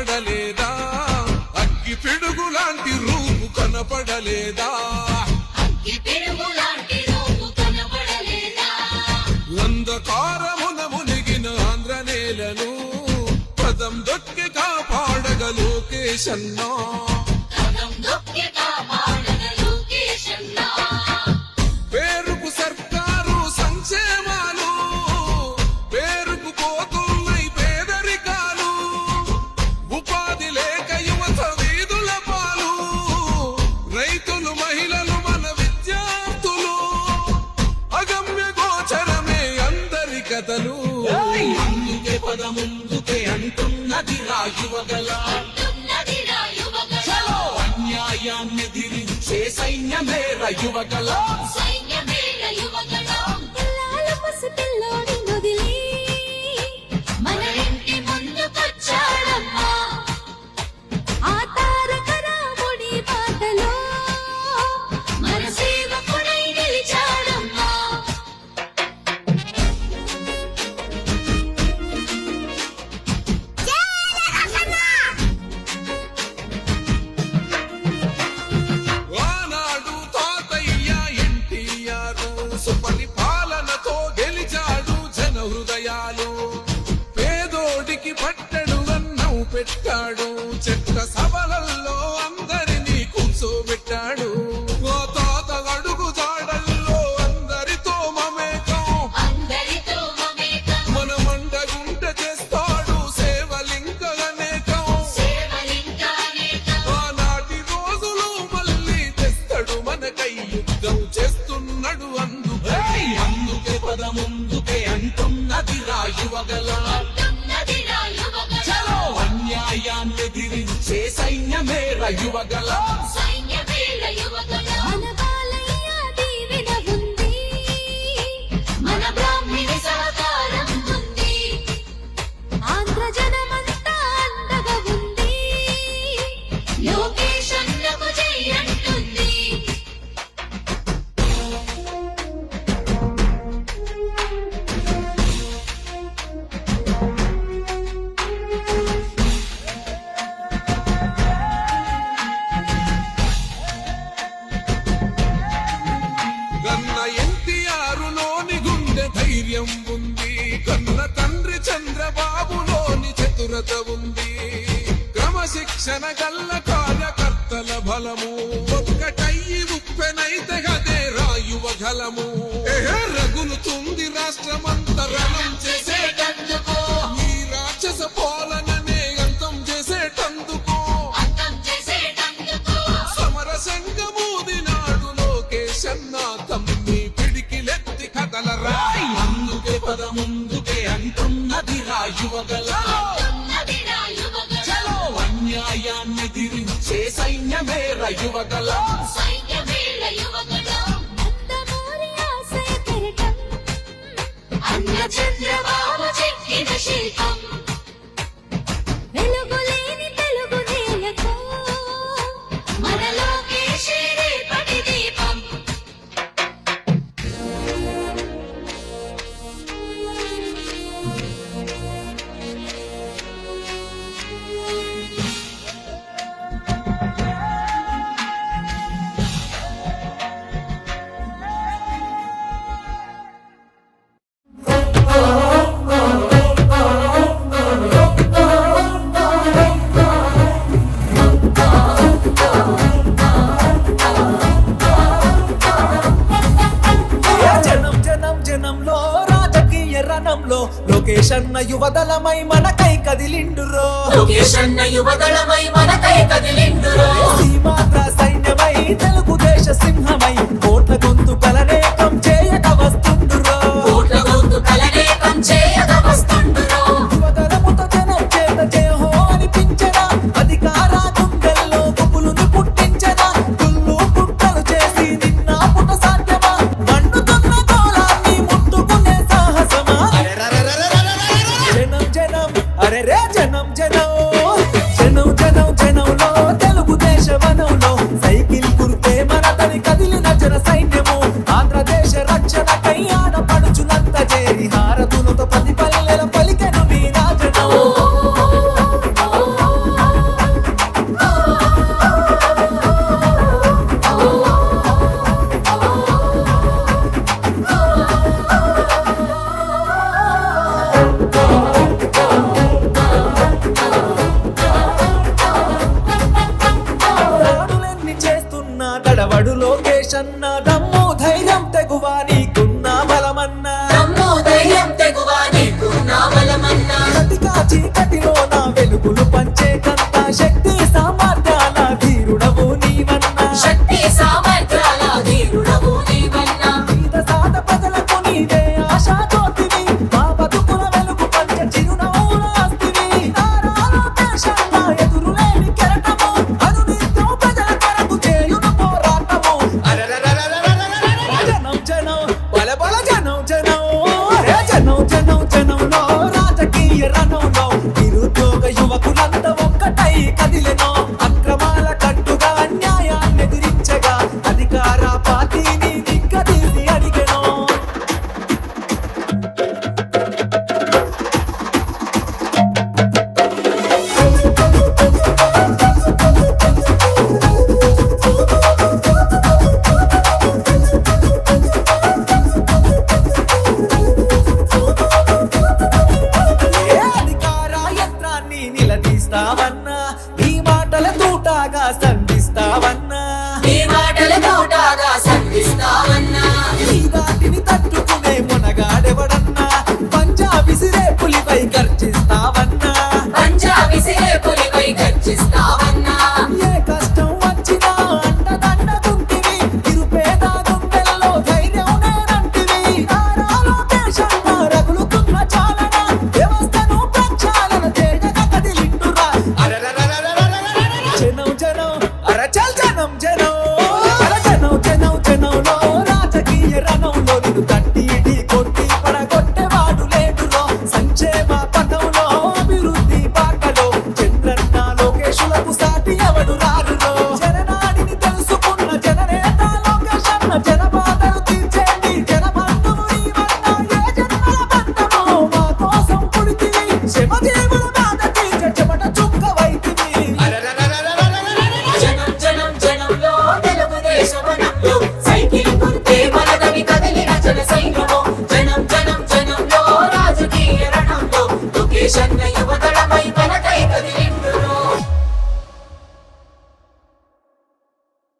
కనపడలేదా? అగ్గి పిడుగు లాంటి రూపు కనపడలేదా? అంధకారమున మునిగిన ఆంధ్ర నేలను పదం దొక్కి కాపాడగ లోకేశన్నా. ఘనతలు అన్యాయాన్ని దిరించే సైన్యమేర വെട്ടാടൂ ചെട്ട యువగల. సైన్య వేల యువగల భద్రత ఉంది. క్రమశిక్షణ గల్ల కార్యకర్తల బలము. ఒక్కటయ్యి ఉప్పెనైతే గదే రాయువ గలము. రగులుతుంది రాష్ట్రమంతరణం చేసేటందుకో. ఈ రాక్షస పాలననే అంతం చేసేటందుకో. సమర సంగమూది నాడు లోకేష్ అన్నా తమ్మి పిడికిలెత్తి కదలరా. అందుకే పదముందుకే అంటున్నది రాయువగల యువగలం. అన్న చంద్రబాబు చెక్కిన శిల్పం వెలుగులేని తెలుగు నేలకు. మనలోకి రేపటి దీపం thank you యేషన్న యువదళమై మనకై కదిలిండురో. సీమాత్ర సైన్యమై లోకేష్ అన్న దమ్ము